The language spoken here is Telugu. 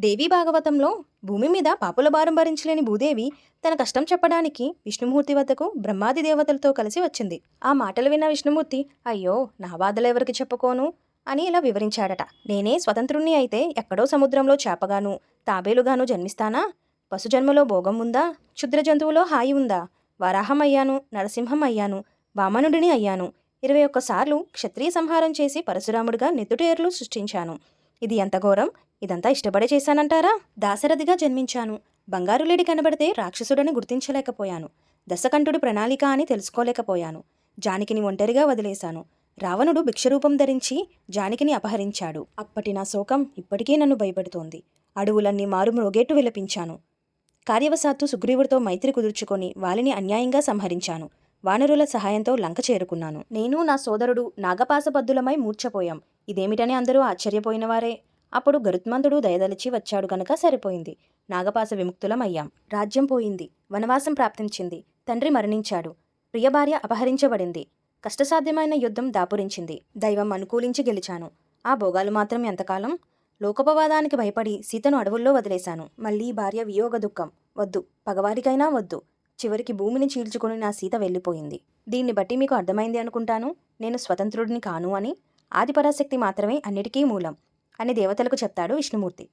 దేవీ భాగవతంలో భూమి మీద పాపుల భారం భరించలేని భూదేవి తన కష్టం చెప్పడానికి విష్ణుమూర్తి వద్దకు బ్రహ్మాది దేవతలతో కలిసి వచ్చింది. ఆ మాటలు విన్న విష్ణుమూర్తి అయ్యో నా బాధలు ఎవరికి చెప్పుకోను? అని ఇలా వివరించాడట. నేనే స్వతంత్రుణ్ణి అయితే ఎక్కడో సముద్రంలో చేపగాను తాబేలుగాను జన్మిస్తానా? పశుజన్మలో భోగం ఉందా? క్షుద్ర జంతువులో హాయి ఉందా? వరాహం అయ్యాను నరసింహం అయ్యాను వామనుడిని అయ్యాను. ఇరవై ఒక్కసార్లు క్షత్రియ సంహారం చేసి పరశురాముడిగా నెత్తుటేర్లు సృష్టించాను. ఇది ఎంత ఘోరం? ఇదంతా ఇష్టపడే చేశానంటారా? దాశరథిగా జన్మించాను. బంగారు లేడి కనబడితే రాక్షసుడని గుర్తించలేకపోయాను. దశకంఠుడి ప్రణాళిక అని తెలుసుకోలేకపోయాను. జానకిని ఒంటరిగా వదిలేశాను. రావణుడు భిక్షరూపం ధరించి జానకిని అపహరించాడు. అప్పటి నా శోకం ఇప్పటికీ నన్ను భయపెడుతోంది. అడవులన్నీ మారు మ్రోగేట్టు విలపించాను. కార్యవశాత్తు సుగ్రీవుడితో మైత్రి కుదుర్చుకొని వాలిని అన్యాయంగా సంహరించాను. వానరుల సహాయంతో లంక చేరుకున్నాను. నేను నా సోదరుడు నాగపాసబద్దులమై మూర్ఛపోయాం. ఇదేమిటని అందరూ ఆశ్చర్యపోయినవారే. అప్పుడు గరుత్మంతుడు దయదలిచి వచ్చాడు గనక సరిపోయింది. నాగపాస విముక్తులం అయ్యాం రాజ్యం పోయింది. వనవాసం ప్రాప్తించింది. తండ్రి మరణించాడు. ప్రియభార్య అపహరించబడింది. కష్టసాధ్యమైన యుద్ధం దాపురించింది. దైవం అనుకూలించి గెలిచాను. ఆ భోగాలు మాత్రం ఎంతకాలం? లోకపవాదానికి భయపడి సీతను అడవుల్లో వదిలేశాను. మళ్ళీ భార్య వియోగ దుఃఖం. వద్దు. పగవారికైనా వద్దు. చివరికి భూమిని చీల్చుకుని నా సీత వెళ్ళిపోయింది. దీన్ని బట్టి మీకు అర్థమైంది అనుకుంటాను? నేను స్వతంత్రుడిని కాను అని? ఆదిపరాశక్తి మాత్రమే అన్నిటికీ మూలం అని దేవతలకు చెప్తాడు విష్ణుమూర్తి.